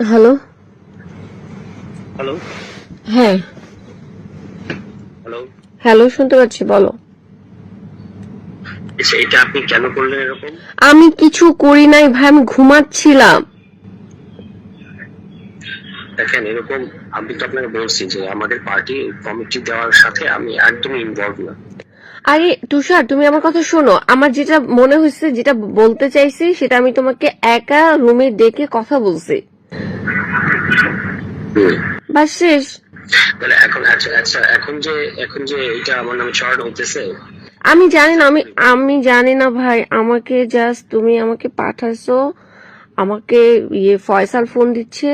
Hello? Hello? হ্যাঁ। Hello? Hello শুনতে পাচ্ছি বলো। আচ্ছা এটা আপনি কেন করলেন এরকম? আমি কিছু করি নাই ভাই আমি ঘুমাচ্ছিলাম। দেখেন এরকম আমি তো আপনাকে বলছি যে আমাদের পার্টি কমিটি দেওয়ার সাথে আমি একদমই ইনভলভ না। আরে তুষার তুমি আমার কথা শোনো। আমার যেটা মনে হয়েছে যেটা বলতে চাইছি সেটা আমি তোমাকে একা রুমে ডেকে কথা বলছি। বাস শেষ তাহলে এখন আচ্ছা আচ্ছা এখন যে এখন যে এটা আমার নামে হতেছে আমি জানি না আমি আমি জানি না ভাই আমাকে জাস্ট তুমি আমাকে পাঠাইছো আমাকে ইয়ে ফয়সাল ফোন দিচ্ছে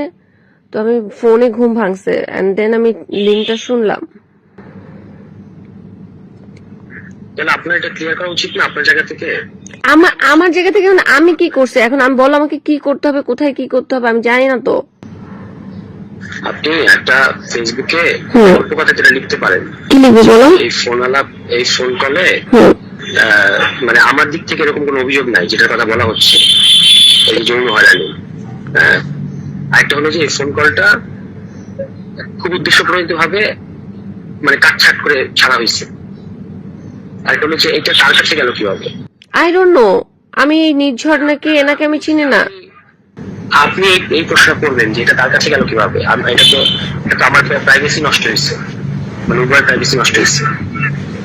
তো আমি ফোনে ঘুম ভাঙছে এন্ড দেন আমি লিঙ্কটা শুনলাম। তাহলে আপনার এটা ক্লিয়ার করা উচিত না আপনার জায়গা থেকে? আমার আমার জায়গা থেকে মানে আমি কি করছি? এখন আমি বলো আমাকে কি করতে হবে কোথায় কি করতে হবে আমি জানি না তো। আপনি একটা ফেসবুকে অল্প কথা যেটা লিখতে পারেন। কি লিখবি বলো? এই ফোন আলাপ এই ফোন কলে মানে আমার দিক থেকে এরকম কোনো অভিযোগ নাই যেটার কথা বলা হচ্ছে। এই জন্য হয়রানি। হ্যাঁ। আরেকটা হলো যে এই ফোন কলটা খুব উদ্দেশ্যপ্রণীত ভাবে মানে কাটছাট করে ছাড়া হয়েছে। আরেকটা হলো যে এটা তার কাছে গেল কীভাবে? আই ডোন্ট নো আমি এই নির্ঝর নাকি এনাকে আমি চিনি না। আপনি এই- প্রশ্ন করবেন যে এটা তার কাছে গেল কীভাবে? এটা তো এটা তো আমার প্রাইভেসি নষ্ট হয়েছে। মানে উভয় প্রাইভেসি নষ্ট হয়েছে।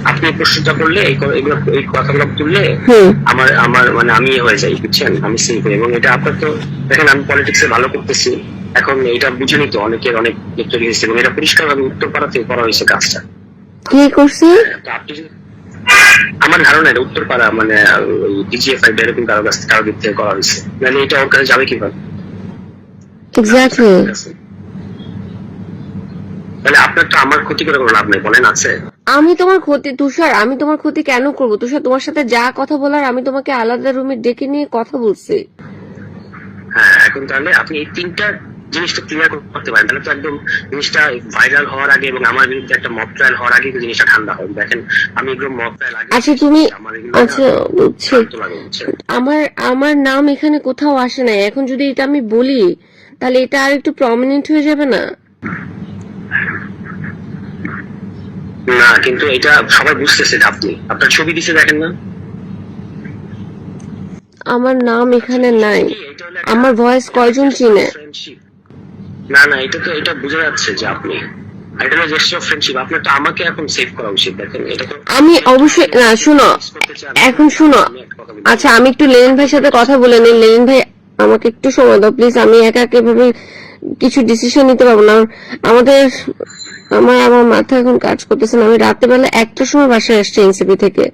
আপনি এই প্রশ্নটা করলে এই ক- এগুলো এই কথাগুলো তুললে আমার আমার মানে আমি ইয়ে হয়ে যাই বুঝছেন? আমি করি এবং এটা আপনার তো দেখেন আমি পলিটিক্সে ভালো করতেছি। এখন এটা বুঝেনি তো অনেকের অনেক তৈরি হয়েছে এবং এটা পরিষ্কার ভাবে উত্তর পাড়াতে করা হয়েছে কাজটা। কি করছি? আমার ধারণা এটা উত্তর পাড়া মানে ডিজিএফআই এরকম কারও কাছ কারও দিক থেকে করা হয়েছে। মানে এটা ওর কাছে যাবে কীভাবে? এক্স্যাক্টলি তাহলে আপনার তো আমার ক্ষতি করে কোনো লাভ নেই বলেন আছে? আমি তোমার ক্ষতি তুষার আমি তোমার ক্ষতি কেন করব? তুষার তোমার সাথে যা কথা বলার আমি তোমাকে আলাদা রুমে ডেকে নিয়ে কথা বলছি। হ্যাঁ এখন তাহলে আপনি এই তিনটা জিনিসটা ক্লিয়ার করতে পারেন। তাহলে তো একদম জিনিসটা ভাইরাল হওয়ার আগে এবং আমার বিরুদ্ধে একটা মক ট্রায়াল হওয়ার আগে জিনিসটা ঠান্ডা হয়। দেখেন আমি এগুলো মক ট্রায়াল আগে আচ্ছা তুমি আচ্ছা বুঝছি আমার আমার নাম এখানে কোথাও আসে না এখন যদি এটা আমি বলি তাহলে এটা আর একটু প্রমিনেন্ট হয়ে যাবে না? না কিন্তু এটা সবাই বুঝতেছে আপনি। আপনার ছবি দিছে দেখেন না? আমার নাম এখানে নাই। আমার ভয়েস কয়জন চিনে? না না এটা তো এটা বোঝা যাচ্ছে যে আপনি। এটা হলো জেস্টার ফ্রেন্ডশিপ আপনার তো আমাকে এখন সেভ করা উচিত দেখেন এটা তো আমি অবশ্যই না শুনো। এখন শুনো। আচ্ছা আমি একটু লেনিন ভাইয়ের সাথে কথা বলে নিই। লেনিন ভাই আমাকে একটু সময় দাও প্লিজ আমি একা কীভাবে কিছু ডিসিশন নিতে পারব না। আমাদের, আমার আমার মাথা এখন কাজ করতেছে না। আমি রাতে বেলা একটার সময় বাসায় আসছি এনসিপি থেকে।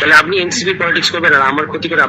তাহলে আপনি এনসিপি পলিটিক্স করবেন আর আমার ক্ষতি করে